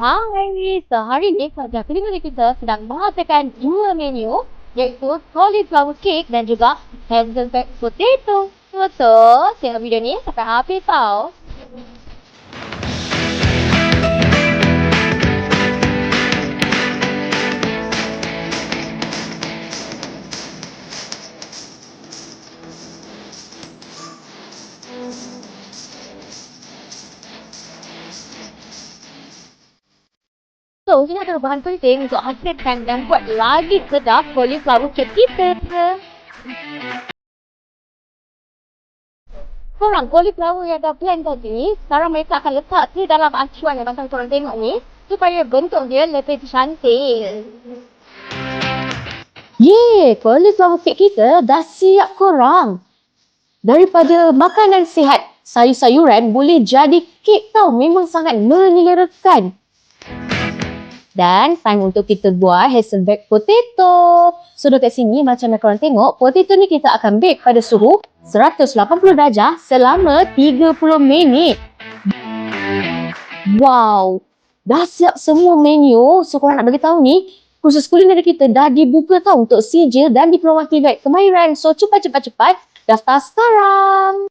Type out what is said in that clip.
Hai, sehari ni kerja kulineri kita sedang menghasilkan dua menu iaitu cauliflower cake dan juga hazelback potato. So, tengok video ni sampai habis tau. So, ini adalah bahan penting untuk hasilkan dan buat lagi sedap cauliflower cake kita. Korang, cauliflower yang dah blend tadi, sekarang mereka akan letak di dalam acuan yang macam korang tengok ni supaya bentuk dia lebih cantik. Yeay, cauliflower cake kita dah siap korang. Daripada makanan sihat, sayur-sayuran boleh jadi kek tau. Memang sangat menyelerakan. Dan time untuk kita buat hazelback potato. So dekat sini macam yang korang tengok, potato ni kita akan bake pada suhu 180 darjah selama 30 minit. Wow, dah siap semua menu. So korang nak bagi tahu ni, khusus kuliner kita dah dibuka tau untuk sijil dan diploma TVET kemahiran. So cepat-cepat-cepat daftar sekarang.